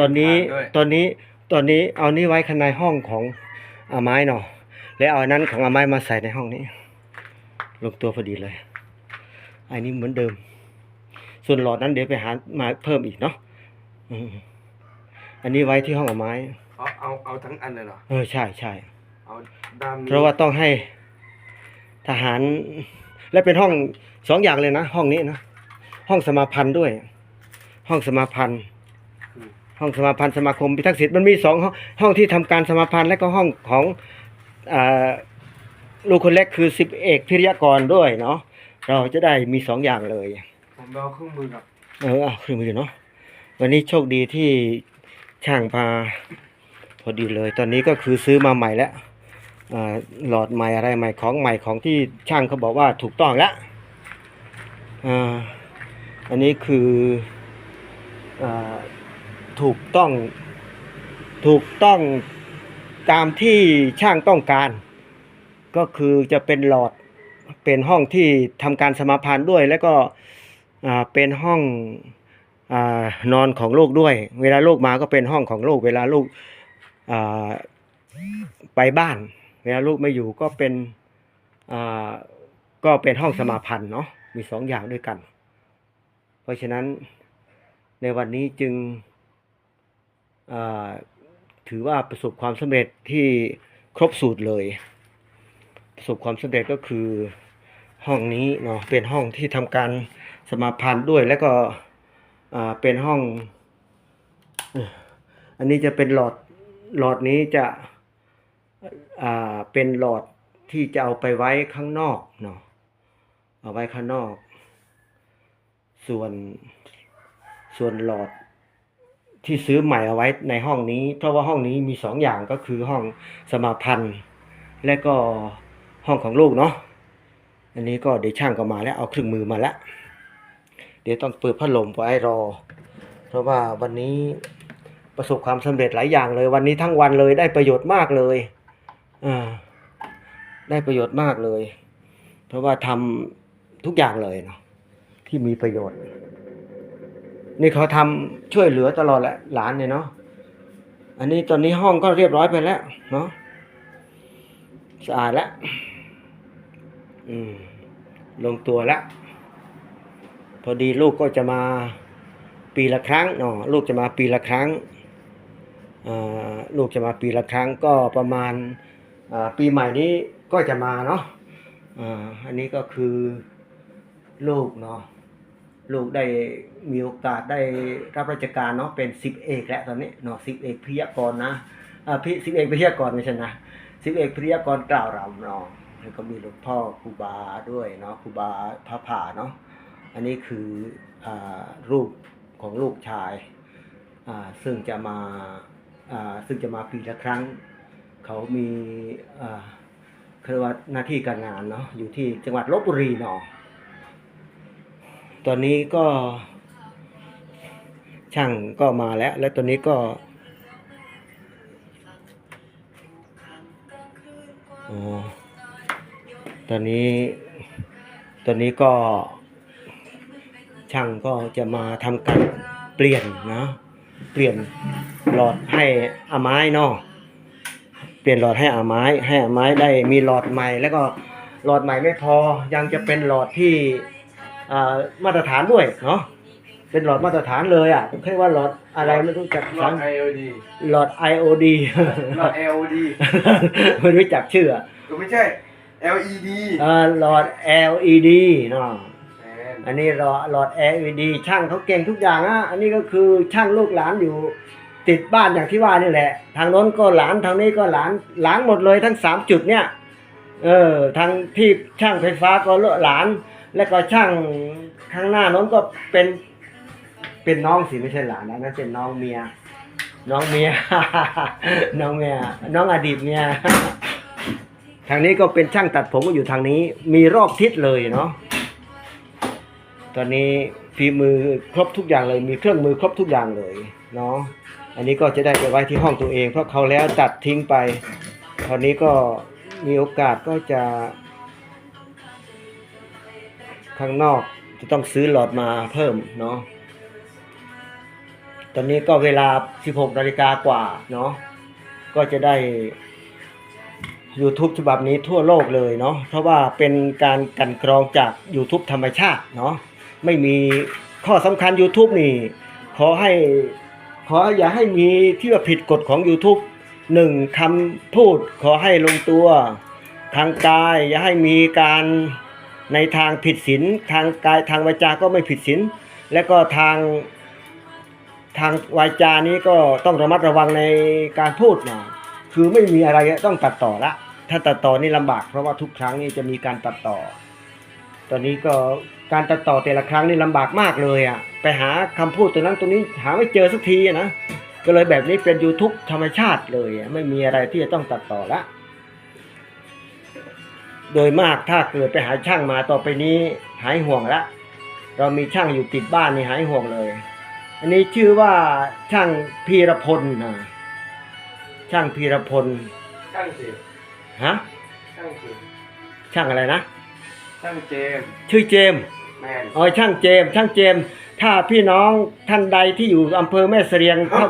ตอนนี้ด้วยตอนนี้ตอนนี้เอานี่ไว้ข้างในห้องของอาไม้เนาะแล้วเอาอันนั้นของอาไม้มาใส่ในห้องนี้ ลงตัวพอดีเลย อันนี้เหมือนเดิม ส่วนหลอดนั้นเดี๋ยวไปหามาเพิ่มอีกเนาะอืมอันนี้ไว้ที่ห้องอาไม้เอาเอาเอาทั้งอันเลยเหรอเออใช่ใช่เอาด้านนี้เพราะว่าต้องให้ทหาร และเป็นห้องสองอย่างเลยนะ ห้องนี้นะห้องสมาพันธ์ด้วย ห้องสมาพันธ์อืม ห้องสมาพันธ์สมาคมพิทักษ์สิทธิ์มันมีสองห้องห้องที่ทำการสมาพันธ์และก็ห้องของอาลูกคนเล็กคือสิบเอกพิริยากรด้วยเนาะเราจะได้มีสองอย่างเลย ผมเอาเครื่องมือกับเออเอาเครื่องมือเนาะวันนี้โชคดีที่ช่างพาพอดีเลย ตอนนี้ก็คือซื้อมาใหม่แล้วอ่าหลอดใหม่อะไรใหม่ของใหม่ของที่ช่างเขาบอกว่าถูกต้องแล้วอ่าอันนี้คืออา ถูกต้อง ถูกต้องตามที่ช่างต้องการ ก็คือจะเป็นหลอดเป็นห้องที่ทำการสมาพันธ์ด้วย แล้วก็เป็นห้องอนอนของลูกด้วย เวลาลูกมาก็เป็นห้องของลูก เวลาลูกไปบ้าน เวลาลูกไม่อยู่ก็เป็นก็เป็นห้องสมาพันธ์เนาะมีสองอย่างด้วยกัน เพราะฉะนั้นในวันนี้จึง ถือว่าประสบความสำเร็จที่ครบสูตรเลย ประสบความสำเร็จก็คือห้องนี้เนาะเป็นห้องที่ทำการสมาพันธ์ด้วยแล้วก็เป็นห้อง อันนี้จะเป็นหลอดหลอดนี้จะเป็นหลอดที่จะเอาไปไว้ข้างนอกเนาะเอาไว้ข้างนอก ส่วนส่วนหลอด ที่ซื้อใหม่เอาไว้ในห้องนี้ เพราะว่าห้องนี้มีสองอย่างก็คือห้องสมาพันธ์ และก็ห้องของลูกเนาะอันนี้ก็เดี๋ยวช่างก็มาแล้วเอาเครื่องมือมาแล้วเดี๋ยวต้องเปิดพัดลมไว้รอ เพราะว่าวันนี้ประสบความสำเร็จหลายอย่างเลย วันนี้ทั้งวันเลยได้ประโยชน์มากเลยอ่าได้ประโยชน์มากเลย เพราะว่าทำทุกอย่างเลยเนาะที่มีประโยชน์ นี่เขาทำช่วยเหลือตลอดแหละหลานเนี่ยเนาะอันนี้ตอนนี้ห้องก็เรียบร้อยไปแล้วเนาะสะอาดแล้วอืม ลงตัวแล้วพอดีลูกก็จะมาปีละครั้งเนาะลูกจะมาปีละครั้งลูกจะมาปีละครั้งก็ประมาณปีใหม่นี้ก็จะมาเนาะอันนี้ก็คือลูกเนาะ ลูกได้มีโอกาสได้รับราชการเนาะเป็นสิบเอกแล้วตอนนี้เนาะสิบเอกพิยากรนะอ่าพิสิบเอกพิยากรไม่ใช่นะสิบเอกพิยากรกล่าวรำเนาะแล้วก็มีหลวงพ่อครูบาด้วยเนาะครูบาพระผ่าเนาะอันนี้คืออ่ารูปของลูกชายอ่าซึ่งจะมาอ่าซึ่งจะมาปีละครั้ง เขามีอ่าเขาเรียกว่าหน้าที่การงานเนาะอยู่ที่จังหวัดลบบุรีเนาะ ตอนนี้ก็ ช่างก็มาแล้ว และตอนนี้ก็อ๋อตอนนี้ ตอนนี้ก็ ช่างก็จะมาทำการเปลี่ยนนะ เปลี่ยนหลอดให้อาไม้เนาะเปลี่ยนหลอดให้อาไม้ ให้อาไม้ได้มีหลอดใหม่ แล้วก็หลอดใหม่ไม่พอยังจะเป็นหลอดที่ มาตรฐานด้วยเนาะเป็นหลอดมาตรฐานเลยอะผมแค่ว่าหลอดอะไรไม่รู้จักหลอด IOD หลอด IOD หลอด LOD ไม่รู้จักชื่ออะก็ไม่ใช่ LED เอ่อหลอด LED เนาะแมนอันนี้หลอดหลอด LED ช่างเขาเก่งทุกอย่างอะอันนี้ก็คือช่างลูกหลานอยู่ติดบ้านอย่างที่ว่านี่แหละ ทางโน้นก็หลานทางนี้ก็หลานหลานหมดเลยทั้งสามจุดเนี่ยเออทางที่ช่างไฟฟ้าก็หลาน แล้วก็ช่างข้างหน้าน้นก็เป็นเป็นน้องสิไม่ใช่หลานนะนั่นเป็นน้องเมีย น้องเมีย น้องเมีย น้องอดีตเมีย ทางนี้ก็เป็นช่างตัดผมก็อยู่ทางนี้ มีรอบทิศเลยเนาะ ตอนนี้ฝีมือครบทุกอย่างเลย มีเครื่องมือครบทุกอย่างเลยเนาะ อันนี้ก็จะได้ไปไว้ที่ห้องตัวเอง เพราะเขาแล้วตัดทิ้งไปคราวนี้ก็มีโอกาสก็จะ ข้างนอกจะต้องซื้อหลอดมาเพิ่มเนาะตอนนี้ก็เวลา 16นาฬิกากว่าเนาะก็จะได้ YouTube ฉบับนี้ทั่วโลกเลยเนาะเพราะว่าเป็นการกันกรองจาก YouTube ธรรมชาติเนาะไม่มีข้อสำคัญ YouTube นี่ ขอให้ขออย่าให้มีที่ว่าผิดกฎของ YouTube หนึ่งคำพูดขอให้ลงตัว ทางกาย อย่าให้มีการ ในทางผิดศีลทางกายทางวาจาก็ไม่ผิดศีลและก็ทางทางวาจานี้ก็ต้องระมัดระวังในการพูดนะคือไม่มีอะไรต้องตัดต่อละ ถ้าตัดต่อนี่ลำบาก เพราะว่าทุกครั้งนี่จะมีการตัดต่อ ตอนนี้ก็การตัดต่อแต่ละครั้งนี่ลำบากมากเลยอะไปหาคำพูดตัวนั้นตัวนี้หาไม่เจอสักทีนะก็เลยแบบนี้เป็น YouTube ธรรมชาติเลยไม่มีอะไรที่จะต้องตัดต่อละ โดยมากถ้าเกิดไปหาช่างมาต่อไปนี้หายห่วงละเรามีช่างอยู่ติดบ้านนี่หายห่วงเลย อันนี้ชื่อว่าช่างพีรพลนะช่างพีรพลช่างเจมฮะช่างเจมช่างอะไรนะช่างเจมชื่อเจมส์แมนอ๋อช่างเจมส์ช่างเจมส์ถ้าพี่น้องท่านใดที่อยู่อำเภอแม่เสรียงถ้า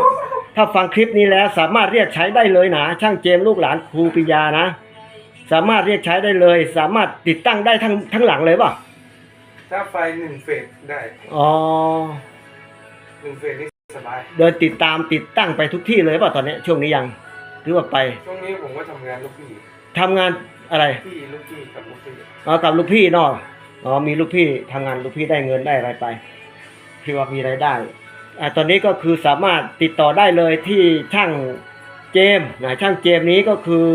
ถ้าฟังคลิปนี้แล้วสามารถเรียกใช้ได้เลยนะช่างเจมส์ลูกหลานครูปิยานะ สามารถเรียกใช้ได้เลย สามารถติดตั้งได้ทั้งทั้งหลังเลยป่ะถ้าไฟหนึ่งเฟสได้อ๋อหนึ่งเฟสนี่สบายเดินติดตามติดตั้งไปทุกที่เลยป่ะตอนนี้ช่วงนี้ยังหรือว่าไปช่วงนี้ผมก็ทำงานลูกพี่ทำงานอะไรพี่ลูกพี่กับลูกพี่อ๋อกับลูกพี่เนาะอ๋อมีลูกพี่ทำงานลูกพี่ได้เงินได้อะไรไปพี่ว่ามีรายได้อ่าตอนนี้ก็คือสามารถติดต่อได้เลยที่ช่างเจมส์นะช่างเจมส์นี้ก็คือ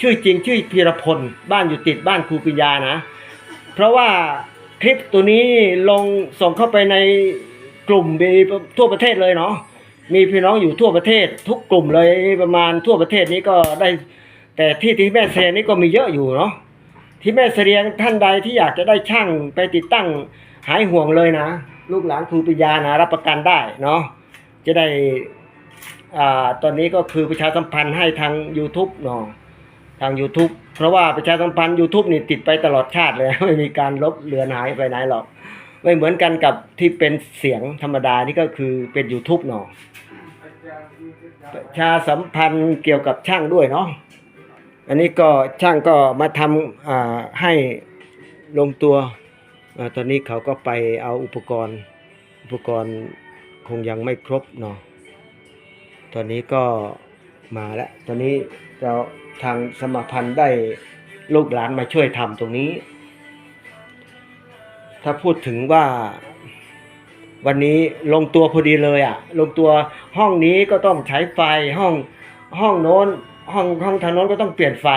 ชื่อจริงชื่อพีรพลบ้านอยู่ติดบ้านครูปิยานะ เพราะว่าคลิปตัวนี้ลงส่งเข้าไปในกลุ่มมีทั่วประเทศเลยเนาะมีพี่น้องอยู่ทั่วประเทศ ทุกกลุ่มเลยประมาณทั่วประเทศนี้ก็ได้ แต่ที่ที่แม่เซียนนี่ก็มีเยอะอยู่เนาะที่แม่เสียงท่านใดที่อยากจะได้ช่างไปติดตั้งหายห่วงเลยนะ ลูกหลานครูปิยานะรับประกันได้เนาะจะได้อ่าตอนนี้ก็คือประชาสัมพันธ์ให้ทาง YouTube เนาะ ทาง YouTube เพราะว่าประชาสัมพันธ์ YouTube นี่ติดไปตลอดชาติเลย ไม่มีการลบเลือนหายไปไหนหรอก ไม่เหมือนกันกับที่เป็นเสียงธรรมดานี่ก็คือเป็น YouTube เนาะประชาสัมพันธ์เกี่ยวกับช่างด้วยเนาะอันนี้ก็ช่างก็มาทำให้ลงตัวอตอนนี้เขาก็ไปเอาอุปกรณ์ อุปกรณ์คงยังไม่ครบเนาะตอนนี้ก็มาแล้ว ตอนนี้เรา ทางสมาพันธ์ได้ลูกหลานมาช่วยทำตรงนี้ ถ้าพูดถึงว่าวันนี้ลงตัวพอดีเลยอะ่ะ ลงตัวห้องนี้ก็ต้องใช้ไฟห้องห้องโน้นห้องห้องทางโน้นก็ต้องเปลี่ยนไฟ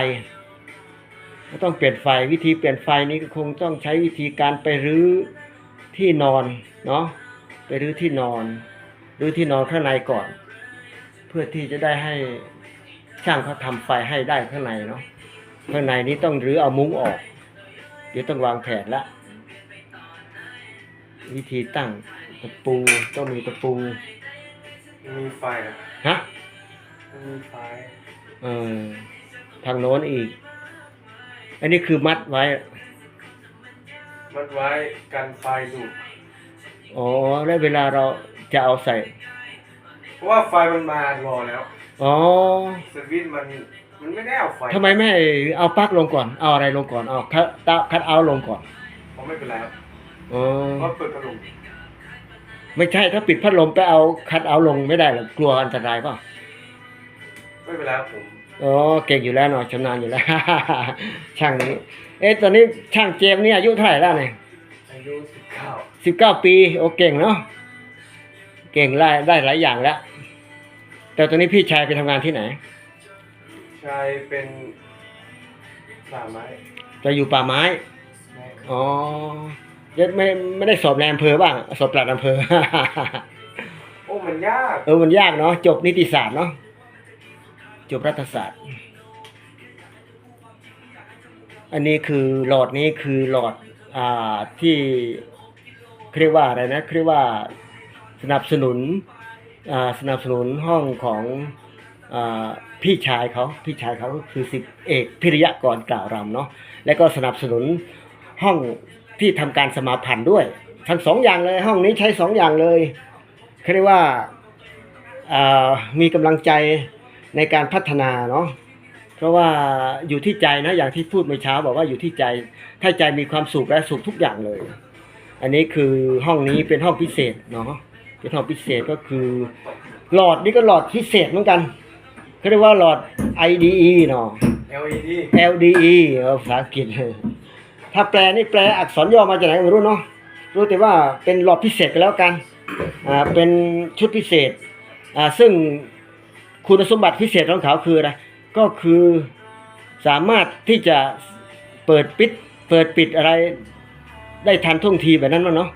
ก็ต้องเปลี่ยนไฟวิธีเปลี่ยนไฟนี้ก็คงต้องใช้วิธีการไปรื้อที่นอนเนาะไปรื้อที่นอนรื้อที่นอนข้างในก่อน เพื่อที่จะได้ให้ ช่างเขาทำไฟให้ได้ข้างในเนาะข้างในนี้ต้องรื้อเอามุ้งออก เดี๋ยวต้องวางแผนละ วิธีตั้งตะปูต้องมีตะปูมีไฟนะฮะมีไฟเออทางโน้นอีก อันนี้คือมัดไว้ มัดไว้กันไฟดูดอ๋อแล้วเวลาเราจะเอาใส่ เพราะว่าไฟมันมารอแล้ว อ๋อสวิตช์มันมันไม่ได้เอาไฟทำไมไม่เอาปลั๊กลงก่อน เอาอะไรลงก่อน เอาคัดคัดเอาท์ลงก่อนเพราะไม่เป็นไรครับอ๋อเพราะเปิดพัดลมไม่ใช่ถ้าปิดพัดลมไปเอาคัดเอาท์ลงไม่ได้หรอกกลัวอันตรายเปล่ะไม่เป็นไรครับผมอ๋อเก่งอยู่แล้วเนาะชำนาญอยู่แล้ว ช่างนี้ เอ๊ะตอนนี้ช่างเจมส์นี่อายุเท่าไหร่แล้วเนี่ยอายุสิบเก้าสิบเก้าปี โอเก่งเนาะเก่งได้ได้หลายอย่างแล้ว แต่ตอนนี้พี่ชายไปทำงานที่ไหน ชายเป็นสามไม้จะอยู่ป่าไม้ อ๋อยังไม่ไม่ได้สอบในอำเภอบ้าง สอบปลัดอำเภอ โอ้มันยากเออ มันยากเนาะ จบนิติศาสตร์เนาะ จบรัฐศาสตร์ อันนี้คือหลอดนี้คือหลอด อ่า ที่เรียกว่าอะไรนะเรียกว่าสนับสนุนอ่า สนับสนุนห้องของอพี่ชายเขาพี่ชายเขาคือสิบเอกพิริยะกรกล่าวรำเนาะและก็สนับสนุนห้องที่ทำการสมาพันธ์ด้วย ทั้งสองอย่างเลยห้องนี้ใช้สองอย่างเลยเขาเรียกว่ามีกำลังใจในการพัฒนาเนาะเพราะว่าอยู่ที่ใจนะอย่างที่พูดเมื่อเช้าบอกว่าอยู่ที่ใจถ้าใจมีความสุขและสุขทุกอย่างเลย อันนี้คือห้องนี้เป็นห้องพิเศษเนาะ เป็นห้องพิเศษก็คือ หลอดนี่ก็หลอดพิเศษเหมือนกันเขาเรียกว่าหลอด IDE เนาะ LED LDE เออภาษาอังกฤษ ถ้าแปลนี่แปลอักษรย่อมาจากไหนไม่รู้เนาะ รู้แต่ว่าเป็นหลอดพิเศษกันแล้วกัน อ่า เป็นชุดพิเศษ อ่า ซึ่งคุณสมบัติพิเศษของเขาคืออะไร ก็คือสามารถที่จะเปิดปิด เปิดปิดอะไรได้ทันท่วงทีแบบนั้นมั้งเนาะ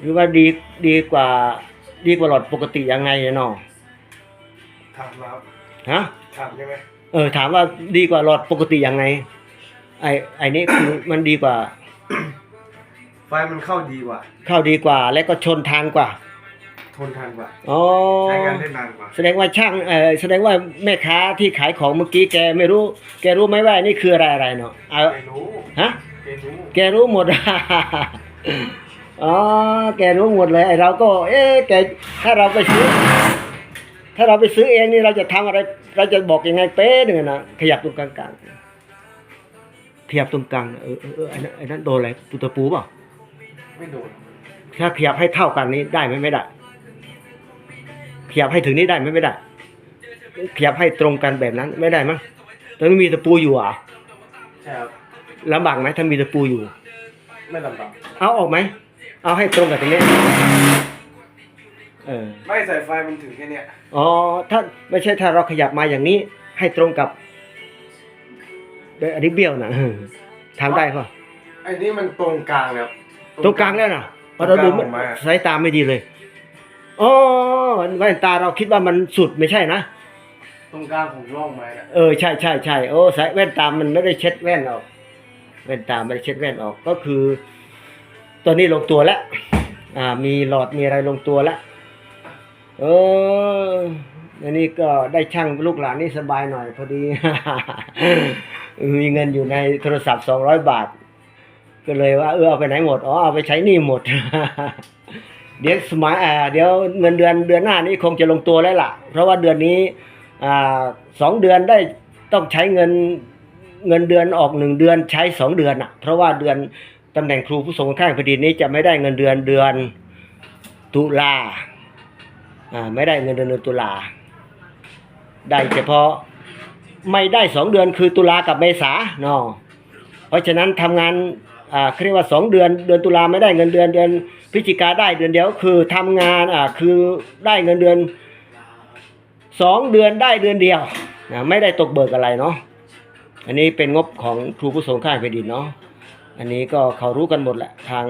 หรือว่าดีดีกว่า ดีกว่าหลอดปกติยังไงเนาะถามมาครับฮะถามใช่ไหมเออ ถามว่าดีกว่าหลอดปกติยังไง ไอไอนี้คือมันดีกว่า ไฟมันเข้าดีกว่า เข้าดีกว่า และก็ชนทานกว่า ทนทานกว่าอ๋อใช้งานได้นานกว่า แสดงว่าช่างเออแสดงว่าแม่ค้าที่ขายของเมื่อกี้แกไม่รู้ แกรู้ไหมว่านี่คืออะไรอะไรเนาะเอาแกรู้ฮะแกรู้แกรู้หมด อ๋อ แกรู้หมดเลยไอเราก็ เอ๊ะแกถ้าเราไปซื้อ ถ้าเราไปซื้อเองนี่เราจะทำอะไร เราจะบอกยังไงเป๊ะหนึ่งอะนะขยับตรงกลางๆขยับตรงกลางเออเออเออไอ้นั้นไอ้นั้นโดนอะไรตุตะปูเปล่าไม่โดนถ้าขยับให้เท่ากันนี้ได้ไหมไม่ได้ขยับให้ถึงนี้ได้ไหมไม่ได้ขยับให้ตรงกันแบบนั้น ไม่ได้มั้งแต่ไม่มีตะปูอยู่อะใช่ครับลำบากไหมถ้ามีตะปูอยู่ ไม่ลำบากเอาออกไหม เอาให้ตรงกับตรงนี้เออไม่ใส่ไฟมันถึงแค่เนี้ยอ๋อถ้าไม่ใช่ถ้าเราขยับมาอย่างนี้ ให้ตรงกับเดี๋ยวอันนี้เบี้ยวนะทำได้ป่ะไอ้นี่มันตรงกลางครับตรงกลางแล้วนะพอเราดูตรงกลางออกมาสายตาไม่ดีเลยอ๋อแว่นตาเราคิดว่ามันสุดไม่ใช่นะตรงกลางของร่องไม้อะเออใช่ใช่ใช่โอ้สายแว่นตามันไม่ได้เช็ดแว่นออก แว่นตาไม่ได้เช็ดแว่นออกก็คือ ตัวนี้ลงตัวแล้วอ่า มีหลอดมีอะไรลงตัวแล้วเอออันนี้ก็ได้ช่างลูกหลานนี่สบายหน่อยพอดี มีเงินอยู่ในโทรศัพท์สองร้อยบาท ก็เลยว่าเออเอาไปไหนหมด อ๋อเอาไปใช้นี้หมด เดี๋ยวสมัยอ่าเดี๋ยวเงินเดือนเดือนหน้านี้คงจะลงตัวแล้วล่ะ เพราะว่าเดือนนี้อ่าสองเดือนได้ต้องใช้เงินเงินเดือนออกหนึ่งเดือนใช้สองเดือนอะ เพราะว่าเดือน ตำแหน่งครูผู้ทรงค่าแห่งแผ่นดินนี้จะไม่ได้เงินเดือนเดือนตุลาอ่าไม่ได้เงินเดือนเดือนตุลา ได้เฉพาะไม่ได้สองเดือนคือตุลากับเมษาเนาะเพราะฉะนั้นทำงานอ่าเรียกว่าสองเดือนเดือนตุลาไม่ได้เงินเดือนเดือนพฤศจิกาได้เดือนเดียวคือทำงานอ่าคือได้เงินเดือนสองเดือนได้เดือนเดียวนะไม่ได้ตกเบิกอะไรเนาะอันนี้เป็นงบของครูผู้ทรงค่าแผ่นดินเนาะ อันนี้ก็เขารู้กันหมดแหละทาง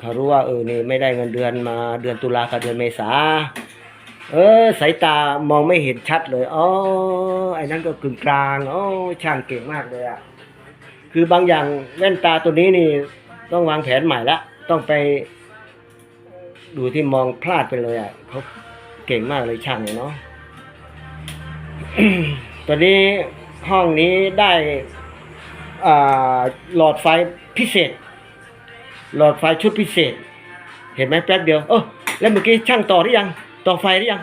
เขารู้ว่าเออนี่ไม่ได้เงินเดือนมาเดือนตุลากับเดือนเมษาเออสายตามองไม่เห็นชัดเลยอ๋อไอ้นั้นก็กึ่งกลางอ๋อช่างเก่งมากเลยอะคือบางอย่างแว่นตาตัวนี้นี่ต้องวางแผนใหม่ละต้องไป ดูที่มองพลาดไปเลยอะเขาเก่งมากเลยช่างเนาะตอนนี้ห้องนี้ได้ หลอดไฟพิเศษ หลอดไฟชุดพิเศษ เห็นไหมแป๊บเดียวเออแล้วเมื่อกี้ช่างต่อหรือยัง ต่อไฟหรือยัง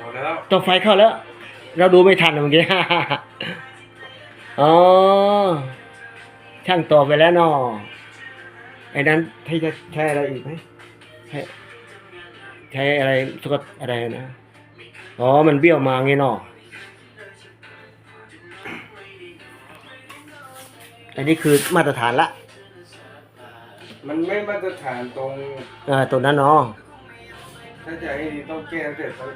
ต่อแล้วต่อไฟเข้าแล้ว เราดูไม่ทันอะเมื่อกี้อ๋อช่างต่อไปแล้วเนาะไอ้นั้นให้จะใช้อะไรอีกไหมใช้ใช้อะไรสกดอะไรนะอ๋อมันเบี้ยวมาไงเนา อันนี้คือมาตรฐานละมันไม่มาตรฐานตรงอ่าตัวนั้นเนาะถ้าจะให้ดีต้องแก้ตั้งแต่ตอน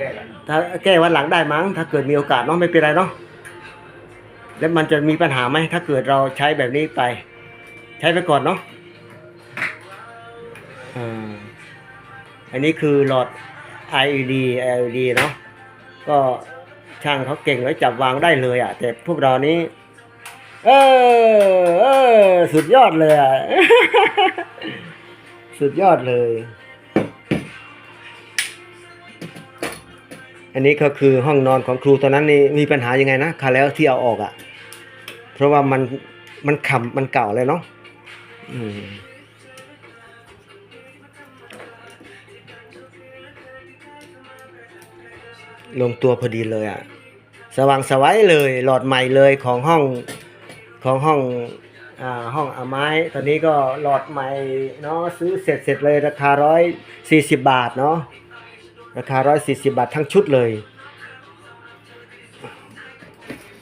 แรกๆอะถ้าแก้วันหลังได้มั้ง ถ้าเกิดมีโอกาสเนาะไม่เป็นไรเนาะแล้วมันจะมีปัญหาไหมถ้าเกิดเราใช้แบบนี้ไป ใช้ไปก่อนเนาะอ่าอันนี้คือหลอด LED LED เนาะก็ช่างเขาเก่งแล้วจับวางได้เลยอะ แต่พวกเรานี้ เออเออสุดยอดเลยอะ สุดยอดเลย อันนี้ก็คือห้องนอนของครูตอนนั้นนี่มีปัญหายังไงนะคาแล้วที่เอาออกอะ่ะ เพราะว่ามันมันขำมันเก่าเลยเนาะลงตัวพอดีเลยอะ สว่างสวัยเลยหลอดใหม่เลยของห้อง ของห้องอ่าห้องอาไม้ ตอนนี้ก็หลอดใหม่เนาะซื้อเสร็จเสร็จเลยราคาร้อยสี่สิบบาทเนาะราคาร้อยสี่สิบบาททั้งชุดเลย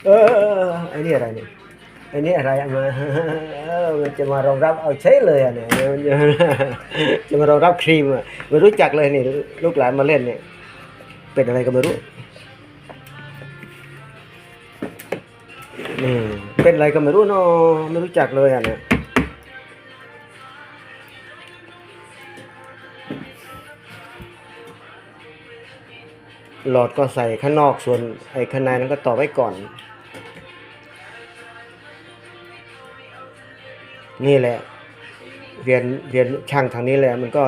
เออไอ้นี่อะไรเนี่ยไอ้นี่อะไรมาเออมันจะมารองรับเอาใช้เลยอะเนี่ยมันจะจะมารองรับครีมอะไม่รู้จักเลยนี่ลูกหลานมาเล่นเนี่ยเป็นอะไรก็ไม่รู้นี่ เป็นอะไรก็ไม่รู้เนาะไม่รู้จักเลยอะเนี่ยหลอดก็ใส่ข้างนอกส่วนไอ้ข้างในนั้นก็ต่อไว้ก่อน นี่แหละ เรียนเรียนช่างทางนี้แหละมันก็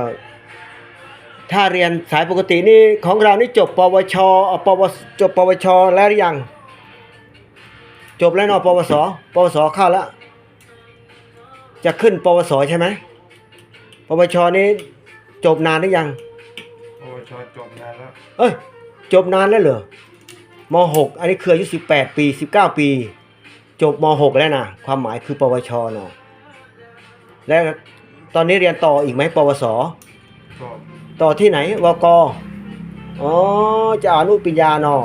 ถ้าเรียนสายปกตินี่ของเรานี่จบปวชปวจบปวชแล้วหรือยัง จบแล้วเนาะปวสปวสเข้าแล้ว จะขึ้นปวสใช่ไหมปวชนี้จบนานหรือยังโอ้ชอจบนานแล้ว เอ้ยจบนานแล้วเหรอมหกอันนี้คืออายุสิบแปดปีสิบเก้าปี จบมหกแล้วนะความหมายคือ ปวชเนาะแล้วตอนนี้เรียนต่ออีกไหมปวสก็ต่อที่ไหนวกอ๋อจะอนุปริญญาเนอ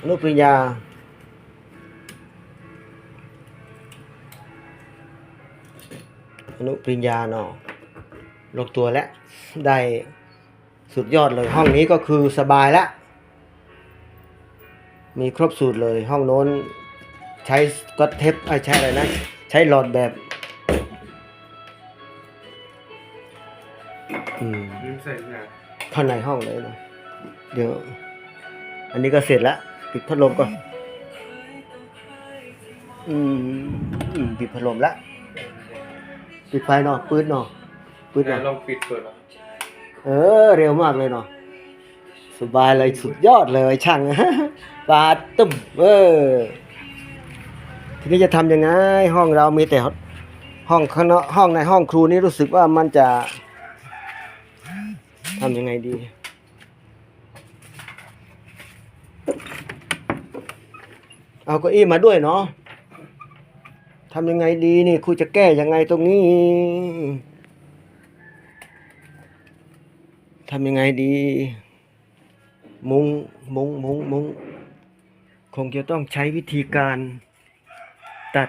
อนุปริญญา อนุปริญญาเนอลงตัวแล้วได้สุดยอดเลยห้องนี้ก็คือสบายแล้วมีครบสูตรเลยห้องโน้นใช้ก็เทปไอ้ใช้อะไรนะ ใช้หลอดแบบอืมข้างในห้องเลยนะเดี๋ยว อันนี้ก็เสร็จแล้วปิดพัดลมก่อน อืมอืมปิดพัดลมแล้ว ปิดไฟเนาะปืดเนาะปืดไหนเนาะลองปิดเปิดเหรอเออ เร็วมากเลยเนาะสบายเลยสุดยอดเลยช่างปาดตุ้มเออทีนี้จะทำยังไง ห้องเรามีแต่ห้องข้างนอกห้องในห้องครูนี่รู้สึกว่ามันจะทำยังไงดีเอาเก้าอี้มาด้วยเนาะ ทำยังไงดีนี่ครูจะแก้ยังไงตรงนี้ทำยังไงดี มุงมุงมุงมุงคงจะต้องใช้วิธีการตัด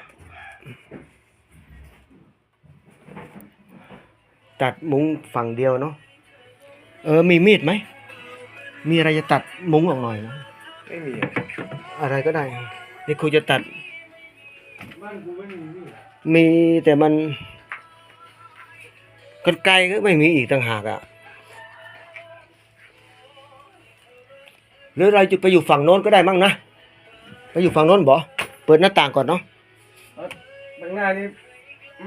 ตัดมุงฝั่งเดียวเนาะเออมีมีดไหม มีอะไรจะตัดมุงออกหน่อยนะไม่มี อะไรก็ได้ นี่ครูจะตัด บ้านกูไม่มีนี่มีแต่มันกันไกลก็ไม่มีอีกต่างหากอะ่ะหรือเราจะไปอยู่ฝั่งโน้นก็ได้มั้งนะไปอยู่ฝั่งโน้นบ่เปิดหน้าต่างก่อนเนาะข้างหน้านี่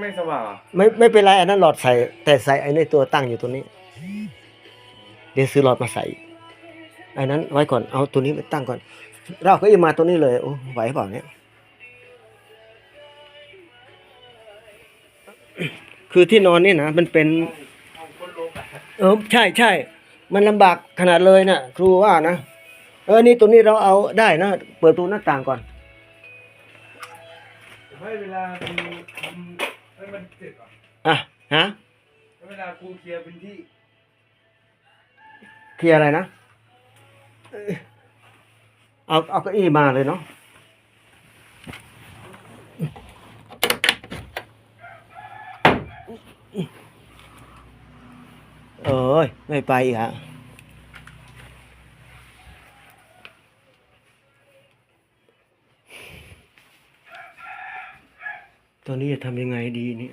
ไม่สว่างเหรอไม่ไม่เป็นไรอันนั้นหลอดใส่ แต่ใส่ไอ้ในตัวตั้งอยู่ตัวนี้ เดี๋ยวซื้อหลอดมาใส่ไอ้นั้นไว้ก่อนเอาตัวนี้ไปตั้งก่อน เราก็ยังมาตัวนี้เลยโอ้ไหวเปล่าเนี่ย คือที่นอนนี่นะมันเป็นห้องคนลงอะเออใช่ใช่มันลำบากขนาดเลยนะครูว่านะเออนี่ตัวนี้เราเอาได้นะเปิดประตูหน้าต่างก่อนให้เวลาทำทำให้มันเสร็จก่อนอะฮะให้เวลาครูเคลียร์พื้นที่เคลียร์อะไรนะเอ้ยเอาเอาเก้าอี้มาเลยเนาะ เอ้ย ไม่ไปอีกอะตอนนี้จะทำยังไงดีเนี่ย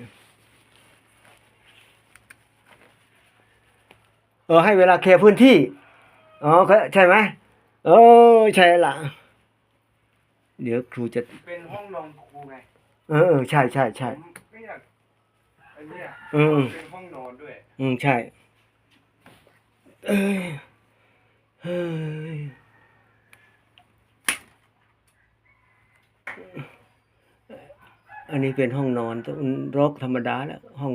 เออ ให้เวลาเคลียร์พื้นที่ อ๋อก็ใช่ไหม เออ ใช่ละ เดี๋ยวครูจะ เป็นห้องนอนครูไง เออเออใช่ใช่ใช่ผมไม่อยากอันเนี้ยอืมเป็นห้องนอนด้วย อืม ใช่ เอ้ยเฮ้ยอันนี้เป็นห้องนอนต่มันรกธรรมดาแล้วห้อง